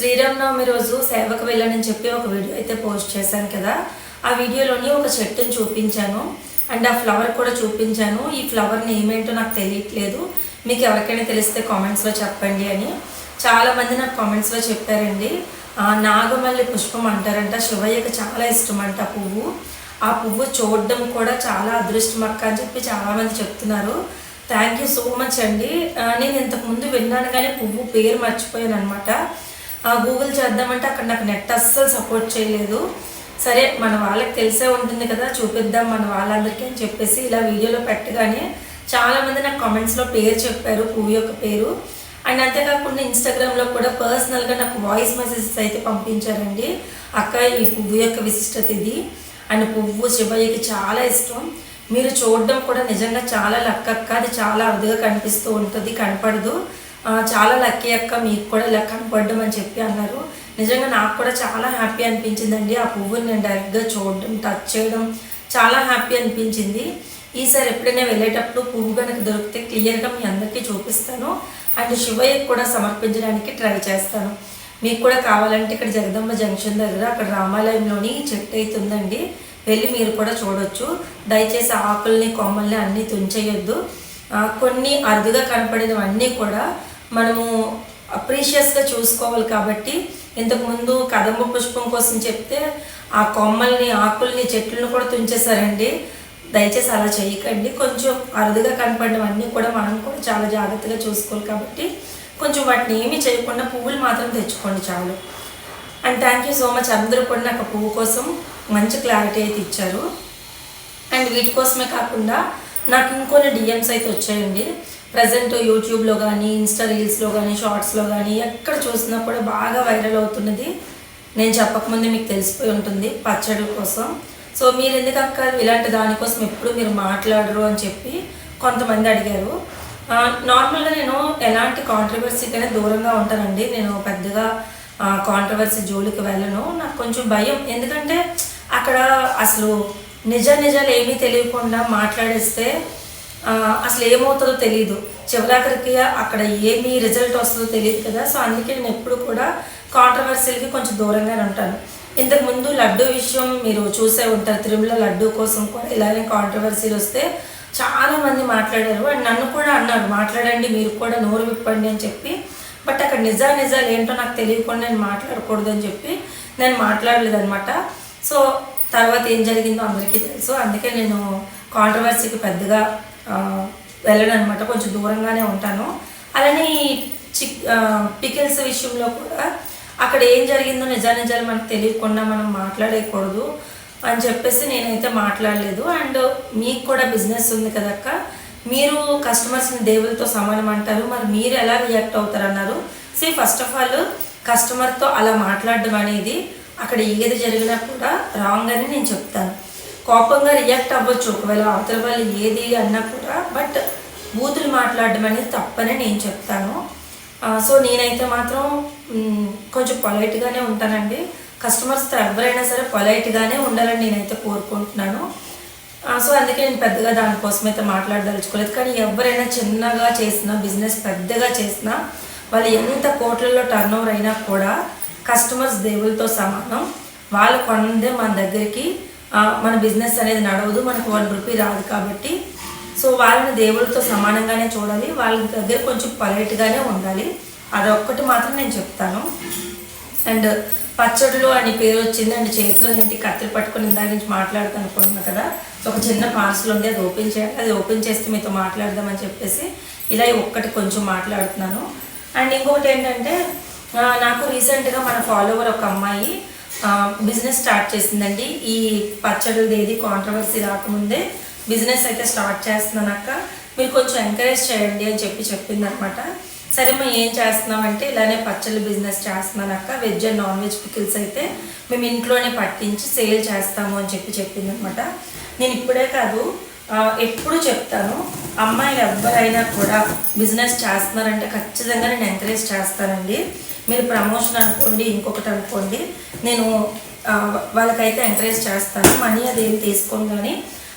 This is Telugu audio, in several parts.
శ్రీరామనవమి రోజు సేవకు వెళ్ళానని చెప్పి ఒక వీడియో అయితే పోస్ట్ చేశాను కదా. ఆ వీడియోలోని ఒక చెట్టుని చూపించాను. అండ్ ఆ ఫ్లవర్ కూడా చూపించాను. ఈ ఫ్లవర్ని ఏమేంటో నాకు తెలియట్లేదు. మీకు ఎవరికైనా తెలిస్తే కామెంట్స్లో చెప్పండి అని. చాలామంది నాకు కామెంట్స్లో చెప్పారండి. నాగమల్లి పుష్పం అంటారంట. శివయ్యకి చాలా ఇష్టం అంట పువ్వు. ఆ పువ్వు చూడడం కూడా చాలా అదృష్టం అక్క అని చెప్పి చాలామంది చెప్తున్నారు. థ్యాంక్ యూ సో మచ్ అండి. నేను ఇంతకు ముందు విన్నాను కానీ పువ్వు పేరు మర్చిపోయాను అనమాట గూగుల్ చేద్దామంటే అక్కడ నాకు నెట్ అస్సలు సపోర్ట్ చేయలేదు. సరే మన వాళ్ళకి తెలిసే ఉంటుంది కదా చూపిద్దాం మన వాళ్ళందరికీ అని చెప్పేసి ఇలా వీడియోలో పెట్టగానే చాలామంది నాకు కామెంట్స్లో పేరు చెప్పారు పువ్వు యొక్క పేరు. అండ్ అంతేకాకుండా ఇన్స్టాగ్రామ్లో కూడా పర్సనల్గా నాకు వాయిస్ మెసేజెస్ అయితే పంపించారండి. అక్క ఈ పువ్వు యొక్క విశిష్టత ఇది. అండ్ పువ్వు శివయ్యకి చాలా ఇష్టం. మీరు చూడడం కూడా నిజంగా చాలా లక్కక్క. అది చాలా అరుదుగా కనిపిస్తూ ఉంటుంది కనపడదు. చాలా లక్కీ అక్క మీకు కూడా లెక్క కనపడడం అని చెప్పి అన్నారు. నిజంగా నాకు కూడా చాలా హ్యాపీ అనిపించిందండి. ఆ పువ్వుని నేను డైరెక్ట్గా చూడడం టచ్ చేయడం చాలా హ్యాపీ అనిపించింది. ఈసారి ఎప్పుడైనా వెళ్ళేటప్పుడు పువ్వు కనుక దొరికితే క్లియర్గా మీ అందరికీ చూపిస్తాను. అండ్ శివయ్యకు కూడా సమర్పించడానికి ట్రై చేస్తాను. మీకు కూడా కావాలంటే ఇక్కడ జగదమ్మ జంక్షన్ దగ్గర అక్కడ రామాలయంలోని చెట్టు అయితే ఉందండి. వెళ్ళి మీరు కూడా చూడొచ్చు. దయచేసి ఆకుల్ని కొమ్మల్ని అన్నీ తుంచేయొద్దు. కొన్ని అరుదుగా కనపడినవన్నీ కూడా మనము అప్రీషియస్గా చూసుకోవాలి కాబట్టి ఇంతకుముందు కదంబ పుష్పం కోసం చెప్తే ఆ కొమ్మల్ని ఆకుల్ని చెట్లను కూడా తుంచేశారండి. దయచేసి అలా చేయకండి. కొంచెం అరుదుగా కనపడినవన్నీ కూడా మనం కూడా చాలా జాగ్రత్తగా చూసుకోవాలి కాబట్టి కొంచెం వాటిని ఏమీ చేయకుండా పువ్వులు మాత్రం తెచ్చుకోండి చాలు. And thank you so much అందరూ కూడా నాకు పువ్వు కోసం మంచి క్లారిటీ అయితే ఇచ్చారు. అండ్ వీటి కోసమే కాకుండా నాకు ఇంకొన్ని డిఎమ్స్ అయితే వచ్చాయండి. ప్రజెంట్ యూట్యూబ్లో కానీ ఇన్స్టా రీల్స్లో కానీ షార్ట్స్లో కానీ ఎక్కడ చూసినా కూడా బాగా వైరల్ అవుతున్నది. నేను చెప్పకముందే మీకు తెలిసిపోయి ఉంటుంది పచ్చడి కోసం. సో మీరు ఎందుకు అక్క ఇలాంటి దానికోసం ఎప్పుడు మీరు మాట్లాడరు అని చెప్పి కొంతమంది అడిగారు. నార్మల్గా నేను ఎలాంటి కాంట్రవర్సీకైనా దూరంగా ఉంటానండి. నేను పెద్దగా కాంట్రవర్సీ జోలికి వెళ్ళను. నాకు కొంచెం భయం. ఎందుకంటే అక్కడ అసలు నిజ నిజాలు ఏమీ తెలియకుండా మాట్లాడేస్తే అసలు ఏమవుతుందో తెలియదు చివరాఖరికి అక్కడ ఏమి రిజల్ట్ వస్తుందో తెలియదు కదా. సో అందుకే నేను ఎప్పుడు కూడా కాంట్రవర్సీలకి కొంచెం దూరంగానే ఉంటాను. ఇంతకుముందు లడ్డు విషయం మీరు చూసే ఉంటారు. తిరుమల లడ్డు కోసం కూడా ఇలానే కాంట్రవర్సీలు వస్తే చాలామంది మాట్లాడారు. అండ్ నన్ను కూడా అన్నారు మాట్లాడండి మీరు కూడా నోరు విప్పండి అని చెప్పి. బట్ అక్కడ నిజా నిజాలు ఏంటో నాకు తెలియకుండా నేను మాట్లాడకూడదు అని చెప్పి నేను మాట్లాడలేదనమాట సో తర్వాత ఏం జరిగిందో అందరికీ తెలుసు. అందుకే నేను కాంట్రవర్సీకి పెద్దగా వెళ్ళను అనమాట కొంచెం దూరంగానే ఉంటాను. అలానే ఈ చిక్ పికిల్స్ విషయంలో కూడా అక్కడ ఏం జరిగిందో నిజా నిజాలు మనకు తెలియకుండా మనం మాట్లాడేయకూడదు అని చెప్పేసి నేనైతే మాట్లాడలేదు. అండ్ మీకు కూడా బిజినెస్ ఉంది కదక్క మీరు కస్టమర్స్ని దేవులతో సమానం అంటారు. మరి మీరు ఎలా రియాక్ట్ అవుతారు అన్నారు ఫస్ట్ ఆఫ్ ఆల్ కస్టమర్తో అలా మాట్లాడడం అనేది అక్కడ ఏది జరిగినా కూడా రాంగ్ అని నేను చెప్తాను. కోపంగా రియాక్ట్ అవ్వచ్చు. ఒకవేళ అవతల వాళ్ళు ఏది అన్నా కూడా. బట్ బూతులు మాట్లాడడం అనేది తప్పని నేను చెప్తాను. సో నేనైతే మాత్రం కొంచెం పొలైట్గానే ఉంటానండి. కస్టమర్స్తో ఎవరైనా సరే పొలైట్గానే ఉండాలని నేనైతే కోరుకుంటున్నాను. సో అందుకే నేను పెద్దగా దానికోసం అయితే మాట్లాడదలుచుకోలేదు. కానీ ఎవరైనా చిన్నగా చేసినా బిజినెస్ పెద్దగా చేసినా వాళ్ళు ఎంత కోట్లలో టర్న్ ఓవర్ అయినా కూడా కస్టమర్స్ దేవులతో సమానం. వాళ్ళు కొన్నదే మన దగ్గరికి మన బిజినెస్ అనేది నడవదు మనకు వన్ రూపీ రాదు కాబట్టి. సో వాళ్ళని దేవుడితో సమానంగానే చూడాలి వాళ్ళ దగ్గర కొంచెం పలైట్గానే ఉండాలి. అదొక్కటి మాత్రం నేను చెప్తాను. అండ్ పచ్చడిలో అని పేరు వచ్చింది అండ్ చేతిలో ఏంటి కత్తిరి పట్టుకుని ఇందాక నుంచి మాట్లాడుతాను అనుకుంటున్నా కదా. సో ఒక చిన్న పార్సల్ ఉంది అది ఓపెన్ చేయాలి. అది ఓపెన్ చేస్తే మీతో మాట్లాడదామని చెప్పేసి ఇలా ఒక్కటి కొంచెం మాట్లాడుతున్నాను. అండ్ ఇంకొకటి ఏంటంటే నాకు రీసెంట్గా మన ఫాలోవర్ ఒక అమ్మాయి బిజినెస్ స్టార్ట్ చేసిందండి. ఈ పచ్చడిది ఏది కాంట్రవర్సీ రాకముందే బిజినెస్ అయితే స్టార్ట్ చేస్తున్నానక్క. మీరు కొంచెం ఎంకరేజ్ చేయండి అని చెప్పి చెప్పింది అనమాట సరే మేము ఏం చేస్తున్నామంటే ఇలానే పచ్చళ్ళు business చేస్తున్నానక్క. Veg and non veg pickles అయితే మేము ఇంట్లోనే పట్టించి సేల్ చేస్తాము అని చెప్పి చెప్పింది అనమాట నేను ఇప్పుడే కాదు ఎప్పుడు చెప్తాను అమ్మాయిలు ఎవరైనా కూడా బిజినెస్ చేస్తున్నారంటే ఖచ్చితంగా నేను ఎంకరేజ్ చేస్తానండి. మీరు ప్రమోషన్ అనుకోండి ఇంకొకటి అనుకోండి నేను వాళ్ళకైతే ఎంకరేజ్ చేస్తాను. మనీ అదేం తీసుకోను కానీ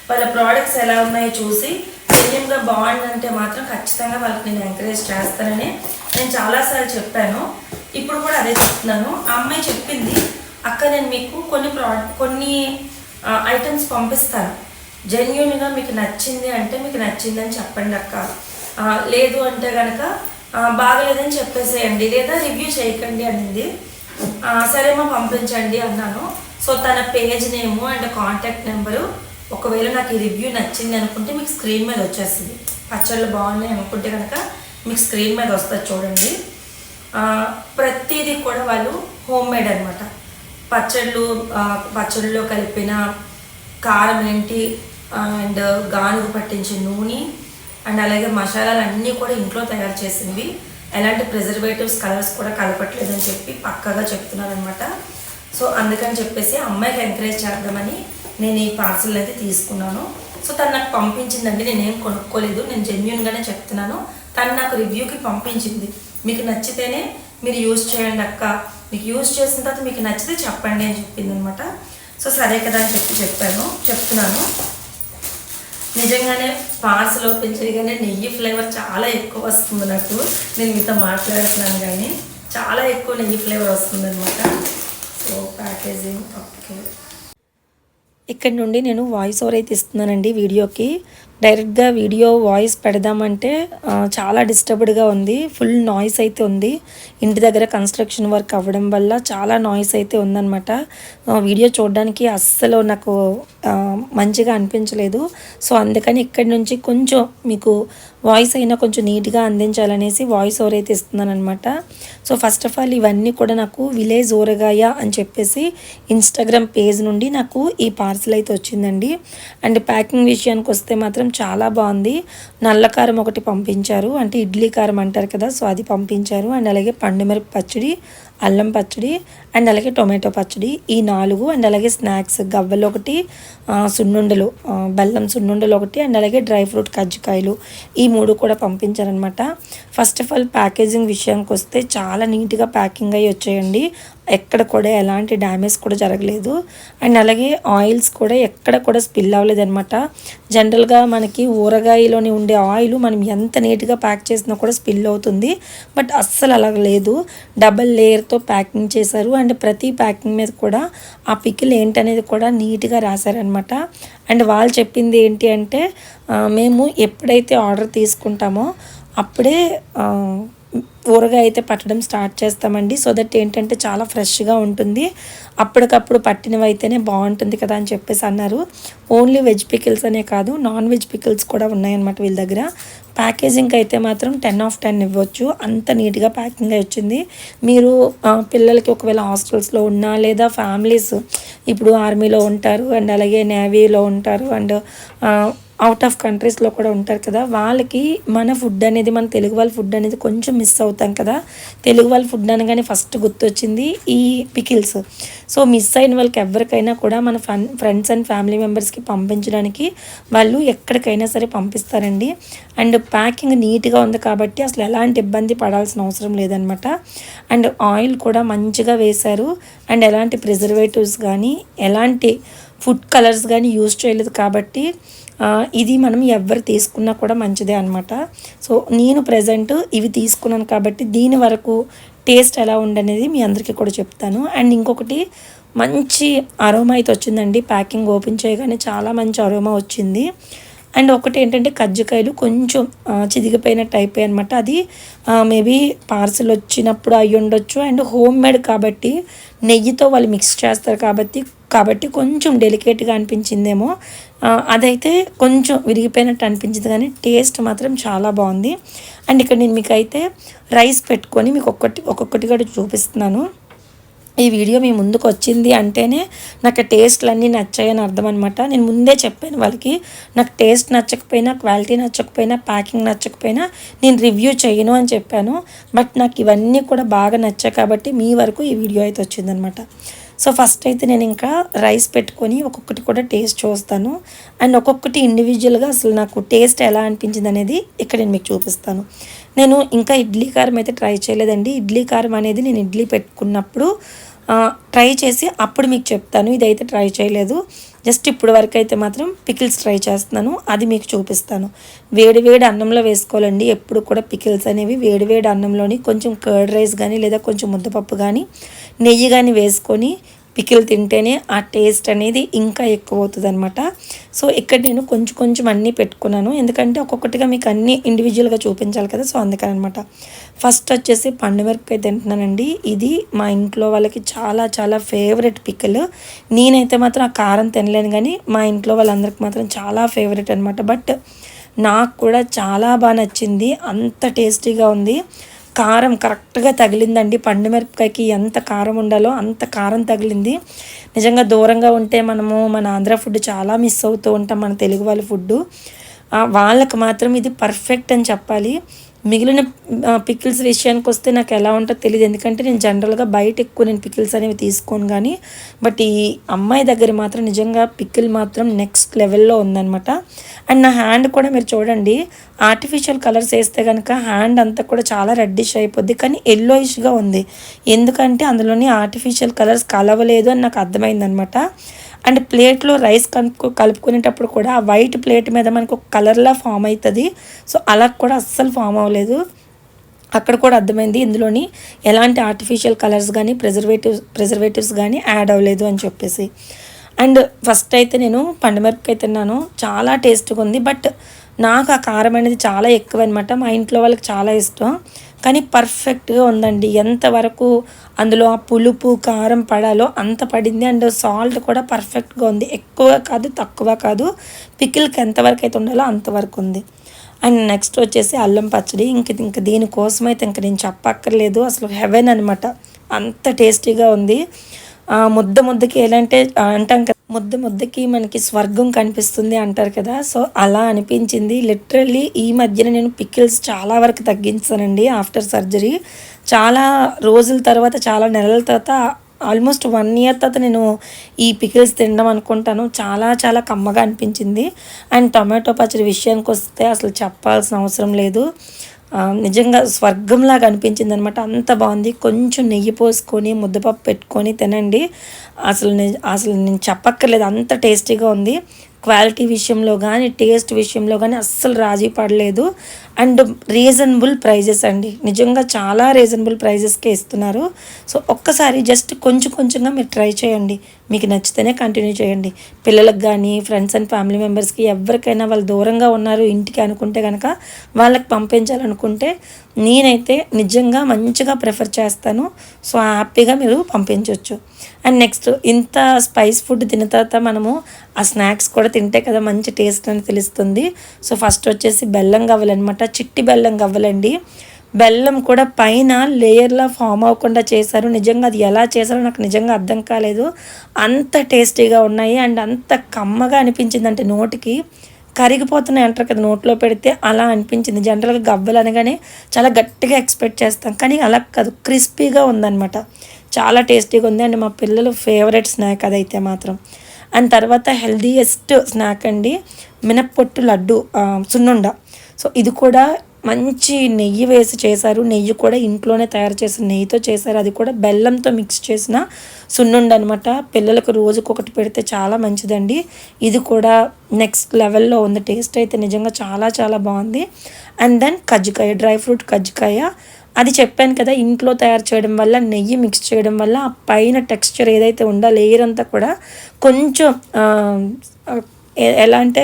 వాళ్ళ ప్రోడక్ట్స్ ఎలా ఉన్నాయో చూసి జెన్యున్గా బాగుందంటే మాత్రం ఖచ్చితంగా వాళ్ళకి నేను ఎంకరేజ్ చేస్తానని నేను చాలాసార్లు చెప్పాను. ఇప్పుడు కూడా అదే చెప్తున్నాను. ఆ అమ్మాయి చెప్పింది అక్క నేను మీకు కొన్ని ప్రోడక్ట్ కొన్ని ఐటమ్స్ పంపిస్తాను. జెన్యున్గా మీకు నచ్చింది అంటే మీకు నచ్చిందని చెప్పండి అక్క. లేదు అంటే కనుక బాగలేదని చెప్పేసేయండి. లేదా రివ్యూ చేయకండి అనింది. సరేమా పంపించండి అన్నాను. సో తన page name and contact number ఒకవేళ నాకు ఈ రివ్యూ నచ్చింది అనుకుంటే మీకు స్క్రీన్ మీద వచ్చేస్తుంది. పచ్చళ్ళు బాగున్నాయి అనుకుంటే కనుక మీకు స్క్రీన్ మీద వస్తుంది చూడండి. ప్రతిదీ కూడా వాళ్ళు హోమ్ మేడ్ అనమాట పచ్చళ్ళు పచ్చళ్ళలో కలిపిన కారం ఏంటి అండ్ గానుగు పట్టించే నూనె అండ్ అలాగే మసాలాలు అన్నీ కూడా ఇంట్లో తయారు చేసినవి ఎలాంటి ప్రిజర్వేటివ్స్ కలర్స్ కూడా కలపట్లేదని చెప్పి పక్కగా చెప్తున్నాను అనమాట సో అందుకని చెప్పేసి అమ్మాయికి ఎంకరేజ్ చేద్దామని నేను ఈ పార్సల్ అయితే తీసుకున్నాను. సో తను నాకు పంపించిందండి. నేనేం కొనుక్కోలేదు. నేను జెన్యున్గానే చెప్తున్నాను. తను నాకు రివ్యూకి పంపించింది. మీకు నచ్చితేనే మీరు యూజ్ చేయండి అక్క. మీకు యూజ్ చేసిన తర్వాత మీకు నచ్చితే చెప్పండి అని చెప్పింది అనమాట సో సరే కదా అని చెప్పి చెప్పాను. చెప్తున్నాను. నిజంగానే పార్సల్ ఓపెన్ చేయగానే నెయ్యి ఫ్లేవర్ చాలా ఎక్కువ వస్తుంది నాకు. నేను మీతో మాట్లాడుతున్నాను కానీ చాలా ఎక్కువ నెయ్యి ఫ్లేవర్ వస్తుంది అనమాట సో ప్యాకేజింగ్ ఓకే ఇక్కడ నుండి నేను వాయిస్ ఓవర్ అయితే ఇస్తున్నానండి వీడియోకి. డైరెక్ట్గా వీడియో వాయిస్ పెడదామంటే చాలా డిస్టర్బ్డ్గా ఉంది. ఫుల్ నాయిస్ అయితే ఉంది. ఇంటి దగ్గర కన్స్ట్రక్షన్ వర్క్ అవ్వడం వల్ల చాలా నాయిస్ అయితే ఉందన్నమాట. వీడియో చూడడానికి అస్సలు నాకు మంచిగా అనిపించలేదు. సో అందుకని ఇక్కడి నుంచి కొంచెం మీకు వాయిస్ అయినా కొంచెం నీట్గా అందించాలనేసి వాయిస్ ఓవర్ అయితే ఇస్తున్నాను అనమాట సో ఫస్ట్ ఆఫ్ ఆల్ ఇవన్నీ కూడా నాకు విలేజ్ ఊరగాయ అని చెప్పేసి ఇన్స్టాగ్రామ్ పేజ్ నుండి నాకు ఈ పార్సల్ అయితే వచ్చిందండి. అండ్ ప్యాకింగ్ విషయానికి వస్తే మాత్రం చాలా బాగుంది. నల్ల కారం ఒకటి పంపించారు. అంటే ఇడ్లీ కారం అంటారు కదా సో అది పంపించారు. అండ్ అలాగే పండుమిరప పచ్చడి అల్లం పచ్చడి అండ్ అలాగే టొమాటో పచ్చడి. ఈ నాలుగు అండ్ అలాగే స్నాక్స్ గవ్వలు ఒకటి సున్నుండలు బెల్లం సున్నుండలు ఒకటి అండ్ అలాగే డ్రై ఫ్రూట్ కజ్జికాయలు. ఈ మూడు కూడా పంపించారనమాట ఫస్ట్ ఆఫ్ ఆల్ ప్యాకేజింగ్ విషయానికి వస్తే చాలా నీట్గా ప్యాకింగ్ అయ్యి వచ్చాయండి. ఎక్కడ కూడా ఎలాంటి డ్యామేజ్ కూడా జరగలేదు. అండ్ అలాగే ఆయిల్స్ కూడా ఎక్కడ కూడా స్పిల్ అవ్వలేదు అనమాట జనరల్గా మనకి ఊరగాయలోని ఉండే ఆయిల్ మనం ఎంత నీట్గా ప్యాక్ చేసినా కూడా స్పిల్ అవుతుంది. బట్ అస్సలు అలా లేదు. డబల్ లేయర్తో ప్యాకింగ్ చేశారు. అండ్ ప్రతి ప్యాకింగ్ మీద కూడా ఆ పికిల్ ఏంటనేది కూడా నీట్గా రాశారనమాట అండ్ వాళ్ళు చెప్పింది ఏంటి అంటే మేము ఎప్పుడైతే ఆర్డర్ తీసుకుంటామో అప్పుడే ఊరగా అయితే పట్టడం స్టార్ట్ చేస్తామండి. సో దట్ ఏంటంటే చాలా ఫ్రెష్గా ఉంటుంది. అప్పటికప్పుడు పట్టినవి అయితేనే బాగుంటుంది కదా అని చెప్పేసి అన్నారు. ఓన్లీ వెజ్ పికిల్స్ అనే కాదు నాన్ వెజ్ పికిల్స్ కూడా ఉన్నాయన్నమాట వీళ్ళ దగ్గర. ప్యాకేజింగ్కి అయితే మాత్రం టెన్ ఆఫ్ టెన్ ఇవ్వచ్చు. అంత నీట్గా ప్యాకింగ్ అయి వచ్చింది. మీరు పిల్లలకి ఒకవేళ హాస్టల్స్లో ఉన్నా లేదా ఫ్యామిలీస్ ఇప్పుడు ఆర్మీలో ఉంటారు అండ్ అలాగే నేవీలో ఉంటారు అండ్ అవుట్ ఆఫ్ కంట్రీస్లో కూడా ఉంటారు కదా వాళ్ళకి మన ఫుడ్ అనేది మన తెలుగు వాళ్ళ ఫుడ్ అనేది కొంచెం మిస్ అవుతాం కదా. తెలుగు వాళ్ళ ఫుడ్ అనగానే ఫస్ట్ గుర్తొచ్చింది ఈ పికిల్స్ సో మిస్ అయిన వాళ్ళకి ఎవరికైనా కూడా మన ఫ్రెండ్ ఫ్రెండ్స్ అండ్ ఫ్యామిలీ మెంబర్స్కి పంపించడానికి వాళ్ళు ఎక్కడికైనా సరే పంపిస్తారండి. అండ్ ప్యాకింగ్ నీట్గా ఉంది కాబట్టి అసలు ఎలాంటి ఇబ్బంది పడాల్సిన అవసరం లేదనమాట. అండ్ ఆయిల్ కూడా మంచిగా వేశారు. అండ్ ఎలాంటి ప్రిజర్వేటివ్స్ కానీ ఎలాంటి ఫుడ్ కలర్స్ కానీ యూజ్ చేయలేదు కాబట్టి ఇది మనం ఎవరు తీసుకున్నా కూడా మంచిదే అనమాట సో నేను ప్రజెంట్ ఇవి తీసుకున్నాను కాబట్టి దీని వరకు టేస్ట్ ఎలా ఉండనేది మీ అందరికీ కూడా చెప్తాను. అండ్ ఇంకొకటి మంచి అరోమా అయితే వచ్చిందండి. ప్యాకింగ్ ఓపెన్ చేయగానే చాలా మంచి అరోమా వచ్చింది. అండ్ ఒకటి ఏంటంటే కజ్జికాయలు కొంచెం చిదిగిపోయిన చిదిగిపోయినట్టు అయిపోయాయి అనమాట అది మేబీ పార్సిల్ వచ్చినప్పుడు అయ్యి ఉండొచ్చు. అండ్ హోమ్ మేడ్ కాబట్టి నెయ్యితో వాళ్ళు మిక్స్ చేస్తారు కాబట్టి కాబట్టి కొంచెం డెలికేట్గా అనిపించిందేమో. అదైతే కొంచెం విరిగిపోయినట్టు అనిపించింది కానీ టేస్ట్ మాత్రం చాలా బాగుంది. అండ్ ఇక్కడ నేను మీకు అయితే రైస్ పెట్టుకొని మీకు ఒక్కటి ఒక్కొక్కటి కూడా చూపిస్తున్నాను. ఈ వీడియో మీ ముందుకు వచ్చింది అంటేనే నాకు టేస్ట్లు అన్నీ నచ్చాయని అర్థం అనమాట నేను ముందే చెప్పాను వాళ్ళకి నాకు టేస్ట్ నచ్చకపోయినా క్వాలిటీ నచ్చకపోయినా ప్యాకింగ్ నచ్చకపోయినా నేను రివ్యూ చేయను అని చెప్పాను. బట్ నాకు ఇవన్నీ కూడా బాగా నచ్చాయి కాబట్టి మీ వరకు ఈ వీడియో అయితే వచ్చిందనమాట సో ఫస్ట్ అయితే నేను ఇంకా రైస్ పెట్టుకొని ఒక్కొక్కటి కూడా టేస్ట్ చూస్తాను. అండ్ ఒక్కొక్కటి ఇండివిజువల్గా అసలు నాకు టేస్ట్ ఎలా అనిపించింది అనేది ఇక్కడ నేను మీకు చూపిస్తాను. నేను ఇంకా ఇడ్లీ కారం అయితే ట్రై చేయలేదండి. ఇడ్లీ కారం అనేది నేను ఇడ్లీ పెట్టుకున్నప్పుడు ట్రై చేసి అప్పుడు మీకు చెప్తాను. ఇదైతే ట్రై చేయలేదు. జస్ట్ ఇప్పుడు వరకు అయితే మాత్రం పికిల్స్ ట్రై చేస్తున్నాను. అది మీకు చూపిస్తాను. వేడి వేడి అన్నంలో వేసుకోవాలండి. ఎప్పుడు కూడా పికిల్స్ అనేవి వేడి వేడి అన్నంలోని కొంచెం కర్డ్ రైస్ కానీ లేదా కొంచెం ముద్దపప్పు కానీ నెయ్యి కానీ వేసుకొని పికిల్ తింటేనే ఆ టేస్ట్ అనేది ఇంకా ఎక్కువ అవుతుంది అనమాట సో ఇక్కడ నేను కొంచెం కొంచెం అన్నీ పెట్టుకున్నాను. ఎందుకంటే ఒక్కొక్కటిగా మీకు అన్నీ ఇండివిజువల్గా చూపించాలి కదా సో అందుకని అనమాట ఫస్ట్ వచ్చేసి పండుమిరపకాయ తింటున్నానండి. ఇది మా ఇంట్లో వాళ్ళకి చాలా చాలా ఫేవరెట్ పికిల్. నేనైతే మాత్రం ఆ కారం తినలేను కానీ మా ఇంట్లో వాళ్ళందరికి మాత్రం చాలా ఫేవరెట్ అనమాట బట్ నాకు కూడా చాలా బాగా నచ్చింది. అంత టేస్టీగా ఉంది. కారం కరెక్ట్గా తగిలిందండి. పండు మిరపకాయకి ఎంత కారం ఉండాలో అంత కారం తగిలింది. నిజంగా దూరంగా ఉంటే మనము మన ఆంధ్ర ఫుడ్ చాలా మిస్ అవుతూ ఉంటాం మన తెలుగు వాళ్ళ ఫుడ్డు. వాళ్ళకి మాత్రం ఇది పర్ఫెక్ట్ అని చెప్పాలి. మిగిలిన పికిల్స్ విషయానికి వస్తే నాకు ఎలా ఉంటుందో తెలియదు ఎందుకంటే నేను జనరల్గా బయట ఎక్కువ నేను పికిల్స్ అనేవి తీసుకోను కానీ బట్ ఈ అమ్మాయి దగ్గర మాత్రం నిజంగా పికిల్ మాత్రం నెక్స్ట్ లెవెల్లో ఉందనమాట అండ్ నా హ్యాండ్ కూడా మీరు చూడండి ఆర్టిఫిషియల్ కలర్స్ వేస్తే కనుక హ్యాండ్ అంతా కూడా చాలా రెడ్డిష్ అయిపోద్ది కానీ ఎల్లోయిష్గా ఉంది. ఎందుకంటే అందులోని ఆర్టిఫిషియల్ కలర్స్ కలవలేదు అని నాకు అర్థమైందనమాట అండ్ ప్లేట్లో రైస్ కలుపు కలుపుకునేటప్పుడు కూడా ఆ వైట్ ప్లేట్ మీద మనకు ఒక కలర్లా ఫామ్ అవుతుంది సో అలా కూడా అస్సలు ఫామ్ అవ్వలేదు. అక్కడ కూడా అర్థమైంది ఇందులోని ఎలాంటి ఆర్టిఫిషియల్ కలర్స్ కానీ ప్రిజర్వేటివ్స్ ప్రిజర్వేటివ్స్ కానీ యాడ్ అవ్వలేదు అని చెప్పేసి. అండ్ ఫస్ట్ అయితే నేను పండుమిరపకాయ తిన్నాను. చాలా టేస్ట్గా ఉంది. బట్ నాకు ఆ కారం అనేది చాలా ఎక్కువ అనమాట మా ఇంట్లో వాళ్ళకి చాలా ఇష్టం. కానీ పర్ఫెక్ట్గా ఉందండి. ఎంతవరకు అందులో ఆ పులుపు కారం పడాలో అంత పడింది. అండ్ సాల్ట్ కూడా పర్ఫెక్ట్గా ఉంది. ఎక్కువ కాదు తక్కువ కాదు. పికిల్కి ఎంతవరకు అయితే ఉండాలో అంతవరకు ఉంది. అండ్ నెక్స్ట్ వచ్చేసి అల్లం పచ్చడి. ఇంక ఇంక దీనికోసం అయితే ఇంక నేను చెప్పక్కర్లేదు. అసలు హెవెన్ అనమాట అంత టేస్టీగా ఉంది. ముద్ద ముద్దకి ఎలా అంటే అంటాం కదా ముద్ద ముద్దకి మనకి స్వర్గం కనిపిస్తుంది అంటారు కదా. సో అలా అనిపించింది. లిటరల్లీ ఈ మధ్యన నేను పికిల్స్ చాలా వరకు తగ్గించానండి ఆఫ్టర్ సర్జరీ చాలా రోజుల తర్వాత చాలా నెలల తర్వాత ఆల్మోస్ట్ వన్ ఇయర్ తర్వాత నేను ఈ పికిల్స్ తినడం అనుకుంటాను. చాలా చాలా కమ్మగా అనిపించింది. అండ్ టొమాటో పచ్చడి విషయానికి వస్తే అసలు చెప్పాల్సిన అవసరం లేదు. నిజంగా స్వర్గంలాగా అనిపించింది అనమాట అంత బాగుంది. కొంచెం నెయ్యి పోసుకొని ముద్దపప్పు పెట్టుకొని తినండి. అసలు అసలు నేను చెప్పక్కర్లేదు. అంత టేస్టీగా ఉంది. క్వాలిటీ విషయంలో కానీ టేస్ట్ విషయంలో కానీ అస్సలు రాజీ పడలేదు. అండ్ రీజనబుల్ ప్రైజెస్ అండి. నిజంగా చాలా రీజనబుల్ ప్రైజెస్కే ఇస్తున్నారు. సో ఒక్కసారి జస్ట్ కొంచెం కొంచెంగా మీరు ట్రై చేయండి. మీకు నచ్చితేనే కంటిన్యూ చేయండి. పిల్లలకు కానీ ఫ్రెండ్స్ అండ్ ఫ్యామిలీ మెంబర్స్కి ఎవరికైనా వాళ్ళు దూరంగా ఉన్నారు ఇంటికి అనుకుంటే కనుక వాళ్ళకి పంపించాలనుకుంటే నేనైతే నిజంగా మంచిగా ప్రిఫర్ చేస్తాను. సో హ్యాపీగా మీరు పంపించవచ్చు అండ్ నెక్స్ట్ ఇంత స్పైస్ ఫుడ్ తిన్న తర్వాత మనము ఆ స్నాక్స్ కూడా తింటే కదా మంచి టేస్ట్ అని తెలుస్తుంది. సో ఫస్ట్ వచ్చేసి బెల్లం గవ్వలనమాట చిట్టి బెల్లం గవ్వలండి. బెల్లం కూడా పైన లేయర్లా ఫామ్ అవ్వకుండా చేశారు. నిజంగా అది ఎలా చేశారో నాకు నిజంగా అర్థం కాలేదు. అంత టేస్టీగా ఉన్నాయి. అండ్ అంత కమ్మగా అనిపించింది అంటే నోటికి కరిగిపోతున్నాయి అంటారు కదా నోట్లో పెడితే అలా అనిపించింది. జనరల్గా గవ్వలు అనగానే చాలా గట్టిగా ఎక్స్పెక్ట్ చేస్తాం. కానీ అలా కాదు క్రిస్పీగా ఉందన్నమాట. చాలా టేస్టీగా ఉంది. అండ్ మా పిల్లలు ఫేవరెట్ స్నాక్ అదైతే మాత్రం. అండ్ తర్వాత హెల్దీయెస్ట్ స్నాక్ అండి మినప్పొట్టు లడ్డు సున్నుండ. సో ఇది కూడా మంచి నెయ్యి వేసి చేశారు. నెయ్యి కూడా ఇంట్లోనే తయారు చేసిన నెయ్యితో చేశారు. అది కూడా బెల్లంతో మిక్స్ చేసిన సున్నుండ అనమాట పిల్లలకు రోజుకొకటి పెడితే చాలా మంచిదండి. ఇది కూడా నెక్స్ట్ లెవెల్లో ఉంది. టేస్ట్ అయితే నిజంగా చాలా చాలా బాగుంది. And then kajjikaya dry fruit కజ్జికాయ. అది చెప్పాను కదా ఇంట్లో తయారు చేయడం వల్ల నెయ్యి మిక్స్ చేయడం వల్ల ఆ పైన టెక్స్చర్ ఏదైతే ఉందో లేయర్ అంతా కూడా కొంచెం ఎలా అంటే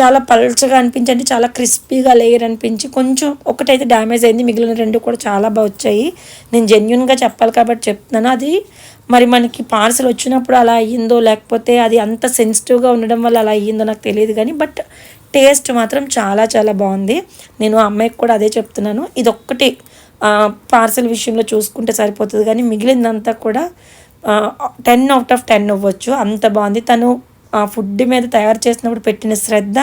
చాలా పల్చగా అనిపించండి చాలా క్రిస్పీగా లేయర్ అనిపించి కొంచెం ఒకటైతే డ్యామేజ్ అయింది మిగిలిన రెండు కూడా చాలా బాగా వచ్చాయి. నేను జెన్యున్గా చెప్పాలి కాబట్టి చెప్తున్నాను. అది మరి మనకి పార్సల్ వచ్చినప్పుడు అలా అయ్యిందో లేకపోతే అది అంత సెన్సిటివ్గా ఉండడం వల్ల అలా అయ్యిందో నాకు తెలియదు కానీ బట్ టేస్ట్ మాత్రం చాలా చాలా బాగుంది. నేను ఆ అమ్మాయికి కూడా అదే చెప్తున్నాను. ఇది ఒక్కటి పార్సల్ విషయంలో చూసుకుంటే సరిపోతుంది కానీ మిగిలిందంతా కూడా టెన్ అవుట్ ఆఫ్ టెన్ ఇవ్వచ్చు అంత బాగుంది. తను ఆ ఫుడ్ మీద తయారు చేసినప్పుడు పెట్టిన శ్రద్ధ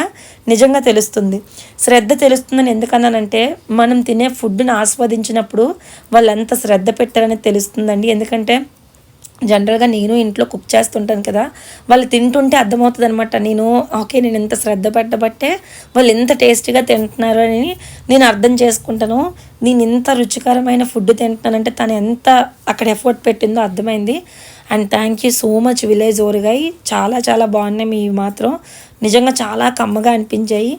నిజంగా తెలుస్తుంది. శ్రద్ధ తెలుస్తుందని ఎందుకన్నానంటే మనం తినే ఫుడ్ని ఆస్వాదించినప్పుడు వాళ్ళు ఎంత శ్రద్ధ పెట్టారని తెలుస్తుందండి. ఎందుకంటే జనరల్గా నేను ఇంట్లో కుక్ చేస్తుంటాను కదా వాళ్ళు తింటుంటే అర్థమవుతుంది అనమాట నేను ఓకే నేను ఎంత శ్రద్ధ పెట్టబట్టే వాళ్ళు ఎంత టేస్టీగా తింటున్నారు అని నేను అర్థం చేసుకుంటాను. నేను ఇంత రుచికరమైన ఫుడ్ తింటున్నానంటే తను ఎంత అక్కడ ఎఫర్ట్ పెట్టిందో అర్థమైంది. And thank you so much village ఓరిగాయి చాలా చాలా బాగున్నాయి. మీ మాత్రం నిజంగా చాలా కమ్మగా అనిపించాయి.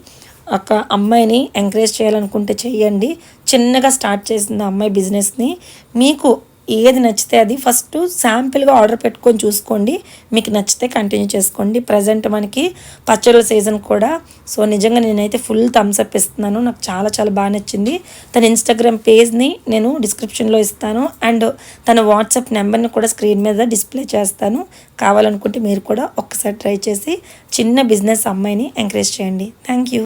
ఒక అమ్మాయిని ఎంకరేజ్ చేయాలనుకుంటే చెయ్యండి చిన్నగా స్టార్ట్ చేసింది ఆ అమ్మాయి బిజినెస్ని మీకు ఏది నచ్చితే అది ఫస్ట్ శాంపిల్గా ఆర్డర్ పెట్టుకొని చూసుకోండి. మీకు నచ్చితే కంటిన్యూ చేసుకోండి. ప్రజెంట్ మనకి పచ్చళ్ళ సీజన్ కూడా. సో నిజంగా నేనైతే ఫుల్ థమ్స్అప్ ఇస్తున్నాను. నాకు చాలా చాలా బాగా నచ్చింది. తన ఇన్స్టాగ్రామ్ పేజ్ని నేను డిస్క్రిప్షన్లో ఇస్తాను. అండ్ తన వాట్సాప్ నెంబర్ని కూడా స్క్రీన్ మీద డిస్ప్లే చేస్తాను. కావాలనుకుంటే మీరు కూడా ఒక్కసారి ట్రై చేసి చిన్న బిజినెస్ అమ్మాయిని ఎంకరేజ్ చేయండి. Thank you.